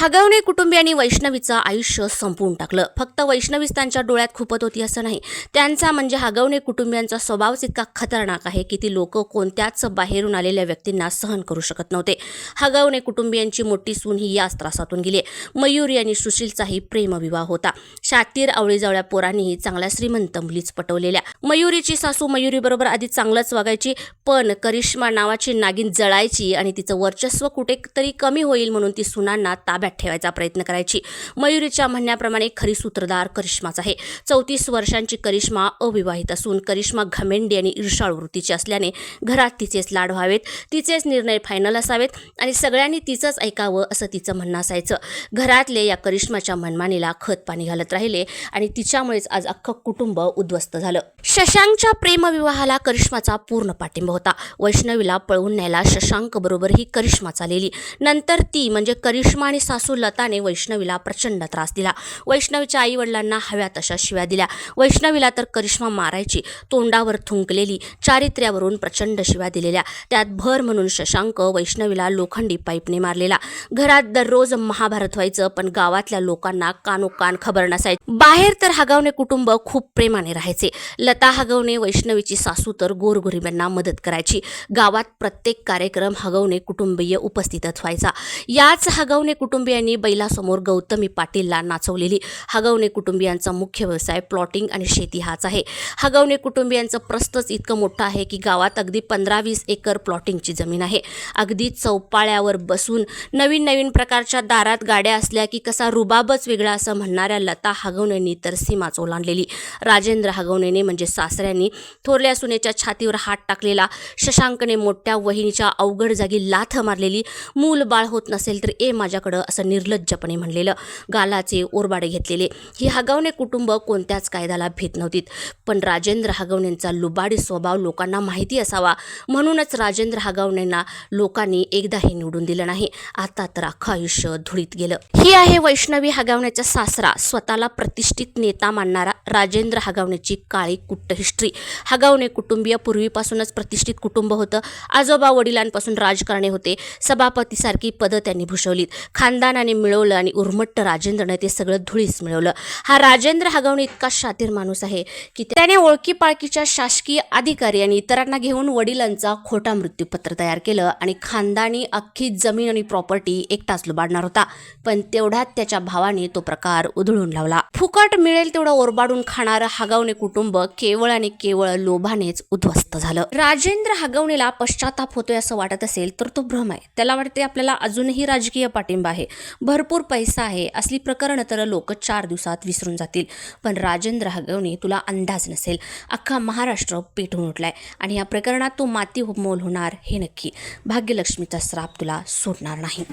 हागवणे कुटुंबियांनी वैष्णवीचं आयुष्य संपवून टाकलं. फक्त वैष्णवीच त्यांच्या डोळ्यात खुपत होती असं नाही. त्यांचा म्हणजे हागवणे कुटुंबियांचा स्वभावच इतका खतरनाक आहे की ती लोक कोणत्याच बाहेरून आलेल्या व्यक्तींना सहन करू शकत नव्हते. हागवणे कुटुंबियांची मोठी सून ही याच त्रासातून गेली मयूरी आणि सुशीलचाही प्रेमविवाह होता. शातीर आवळीजवळ्या पोरांनीही चांगल्या श्रीमंत मुलीच पटवलेल्या. मयुरीची सासू मयुरीबरोबर आधी चांगलंच वागायची पण करिश्मा नावाची नागिन जळायची आणि तिचं वर्चस्व कुठेतरी कमी होईल म्हणून ती सुनांना ताब्यात ठेवायचा प्रयत्न करायची. मयुरीच्या म्हणण्याप्रमाणे खरी सूत्रधार करिश्माच आहे. चौतीस वर्षांची करिश्मा अविवाहित असून करिश्मा घमेंडी आणि ईर्षाळ वृत्तीची असल्याने घरात तिचेच लाड व्हावेत. तिचेच निर्णय फायनल असावेत आणि सगळ्यांनी तिचंच ऐकावं असं तिचं म्हणणं असायचं. घरातले या करिश्माच्या मनमानीला खत पाणी घालत राहिले आणि तिच्यामुळेच आज अख्खं कुटुंब उद्ध्वस्त झालं. शशांकच्या प्रेमविवाहाला करिश्माचा पूर्ण पाठिंबा होता. वैष्णवीला पळवून न्यायला शशांकबरोबर ही करिश्मा चालेली नंतर ती म्हणजे करिश्मा आणि सासू लताने वैष्णवीला प्रचंड त्रास दिला. वैष्णवीच्या आई वडिलांना हव्या तशा शिव्या दिल्या. वैष्णवीला तर करिश्मा मारायची तोंडावर थुंकलेली चारित्र्यावरून प्रचंड शिव्या दिलेल्या. त्यात भर म्हणून शशांक वैष्णवीला लोखंडी पाईपने मारलेला. घरात दररोज महाभारत व्हायचं पण गावातल्या लोकांना कानोकान खबर नसायची. बाहेर तर हगावणे कुटुंब खूप प्रेमाने राहायचे. लता हगवणे वैष्णवीची सासू तर गोरगरिबांना मदत करायची. गावात प्रत्येक कार्यक्रम हगवणे कुटुंबीय उपस्थितच व्हायचा. याच हगवणे कुटुंबियांनी बैलासमोर गौतमी पाटीलला नाचवलेली. हगवणे कुटुंबियांचा मुख्य व्यवसाय प्लॉटिंग आणि शेती हाच आहे. हगवणे कुटुंबियांचं प्रस्तच इतकं मोठं आहे की गावात अगदी पंधरा वीस एकर प्लॉटिंगची जमीन आहे. अगदी चौपाळ्यावर बसून नवीन नवीन प्रकारच्या दारात गाड्या असल्या की कसा रुबाबच वेगळा असं म्हणणाऱ्या लता हगवणेंनी तर सीमाच ओलांडलेली राजेंद्र हगवणेने म्हणजे म्हणजे सासऱ्यांनी थोरल्या सुनेच्या छातीवर हात टाकलेला शशांकने मोठ्या वहिनीच्या अवघड जागी लाथ मारलेली मूल बाळ होत नसेल तर ए माझ्याकडं असं निर्लज्जपणे म्हणलेलं गालाचे ओरबाडे घेतलेले. ही हगवणे कुटुंब कोणत्याच कायद्याला भीत नव्हतीत. पण राजेंद्र हगवणेंचा लुबाडी स्वभाव लोकांना माहिती असावा. म्हणूनच राजेंद्र हगवणेंना लोकांनी एकदाही निवडून दिलं नाही. आता तर अख्खं आयुष्य धुळीत गेलं. ही आहे वैष्णवी हगवण्याचा सासरा. स्वतःला प्रतिष्ठित नेता मानणारा राजेंद्र हगवण्याची काळी कुट्ट हिस्ट्री हगावणे कुटुंबीय पूर्वीपासूनच प्रतिष्ठित कुटुंब होतं. आजोबा वडिलांपासून राजकारणे होते. सभापतीसारखी पदं त्यांनी भूषवलीत. खानदानाने मिळवलं आणि उर्मट्ट राजेंद्रने ते सगळं धुळीस मिळवलं. हा राजेंद्र हगावणे इतका शातीर माणूस आहे की त्याने ओळखी पाळखीच्या शासकीय अधिकारी आणि इतरांना घेऊन वडिलांचा खोटा मृत्यूपत्र तयार केलं आणि खानदानी अख्खी जमीन आणि प्रॉपर्टी एकटाच लुबाडणार होता. पण तेवढ्यात त्याच्या भावाने तो प्रकार उधळून लावला. फुकट मिळेल तेवढा ओरबाडून खाणारं हगावणे कुटुंब केवळ आणि केवळ लोभानेच उद्ध्वस्त झालं. राजेंद्र हगवणेला पश्चाताप होतोय असं वाटत असेल तर तो भ्रम आहे. त्याला वाटते आपल्याला अजूनही राजकीय पाठिंबा आहे. भरपूर पैसा आहे. असली प्रकरणं तर लोक चार दिवसात विसरून जातील. पण राजेंद्र हगवणे तुला अंदाज नसेल. अख्खा महाराष्ट्र पेटून उठलाय आणि या प्रकरणात तो माती मोल होणार हे नक्की. भाग्यलक्ष्मीचा श्राप तुला सोडणार नाही.